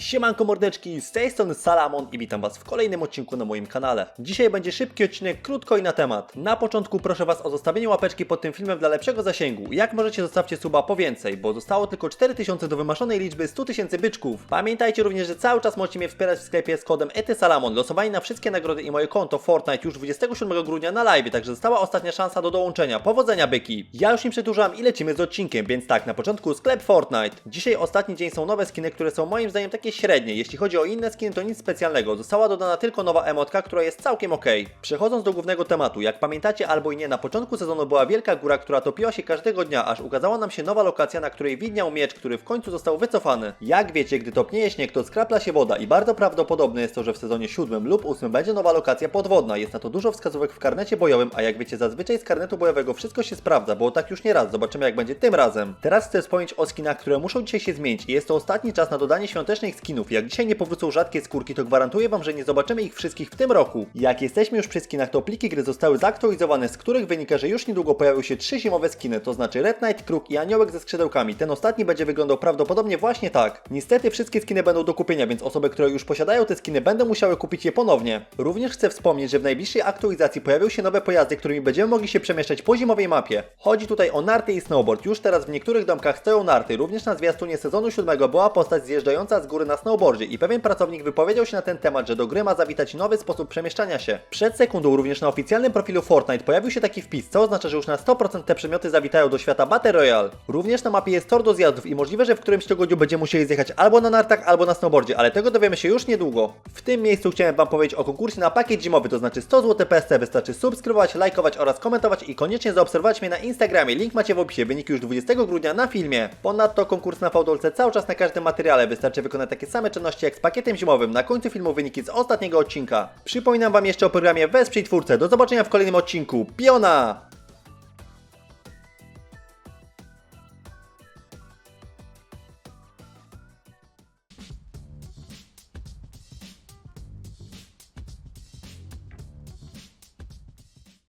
Siemanko mordeczki, z tej strony Salamon i witam Was w kolejnym odcinku na moim kanale. Dzisiaj będzie szybki odcinek, krótko i na temat. Na początku proszę Was o zostawienie łapeczki pod tym filmem dla lepszego zasięgu. Jak możecie zostawcie suba po więcej, bo zostało tylko 4000 do wymarzonej liczby 100 tysięcy byczków. Pamiętajcie również, że cały czas możecie mnie wspierać w sklepie z kodem ETYSALAMON. Losowani na wszystkie nagrody i moje konto Fortnite już 27 grudnia na live, także została ostatnia szansa do dołączenia. Powodzenia byki! Ja już nie przedłużam i lecimy z odcinkiem, więc tak, na początku sklep Fortnite. Dzisiaj ostatni dzień są nowe skiny, które są moim zdaniem takie średnie. Jeśli chodzi o inne skiny, to nic specjalnego. Została dodana tylko nowa emotka, która jest całkiem ok. Przechodząc do głównego tematu, jak pamiętacie albo i nie, na początku sezonu była wielka góra, która topiła się każdego dnia, aż ukazała nam się nowa lokacja, na której widniał miecz, który w końcu został wycofany. Jak wiecie, gdy topnieje śnieg, to skrapla się woda i bardzo prawdopodobne jest to, że w sezonie 7 lub 8 będzie nowa lokacja podwodna. Jest na to dużo wskazówek w karnecie bojowym, a jak wiecie, zazwyczaj z karnetu bojowego wszystko się sprawdza, było tak już nie raz. Zobaczymy jak będzie tym razem. Teraz chcę wspomnieć o skinach, które muszą dzisiaj się zmienić i jest to ostatni czas na dodanie świątecznych skinów. Jak dzisiaj nie powrócą rzadkie skórki, to gwarantuję wam, że nie zobaczymy ich wszystkich w tym roku. Jak jesteśmy już przy skinach, to pliki gry zostały zaktualizowane, z których wynika, że już niedługo pojawią się trzy zimowe skiny, to znaczy Red Knight, Kruk i Aniołek ze skrzydełkami. Ten ostatni będzie wyglądał prawdopodobnie właśnie tak. Niestety wszystkie skiny będą do kupienia, więc osoby, które już posiadają te skiny będą musiały kupić je ponownie. Również chcę wspomnieć, że w najbliższej aktualizacji pojawią się nowe pojazdy, którymi będziemy mogli się przemieszczać po zimowej mapie. Chodzi tutaj o narty i snowboard. Już teraz w niektórych domkach stoją narty. Również na zwiastunie sezonu 7 była postać zjeżdżająca z góry na snowboardzie i pewien pracownik wypowiedział się na ten temat, że do gry ma zawitać nowy sposób przemieszczania się. Przed sekundą również na oficjalnym profilu Fortnite pojawił się taki wpis, co oznacza, że już na 100% te przedmioty zawitają do świata Battle Royale. Również na mapie jest tor do zjazdów i możliwe, że w którymś tygodniu będziemy musieli zjechać albo na nartach, albo na snowboardzie, ale tego dowiemy się już niedługo. W tym miejscu chciałem Wam powiedzieć o konkursie na pakiet zimowy, to znaczy 100 zł PSC. Wystarczy subskrybować, lajkować oraz komentować i koniecznie zaobserwować mnie na Instagramie. Link macie w opisie, wyniki już 20 grudnia na filmie. Ponadto konkurs na Fałdolce cały czas na każdym materiale. Wystarczy wykonać takie same czynności jak z pakietem zimowym. Na końcu filmu wyniki z ostatniego odcinka. Przypominam Wam jeszcze o programie Wesprzyj Twórcę. Do zobaczenia w kolejnym odcinku. Piona!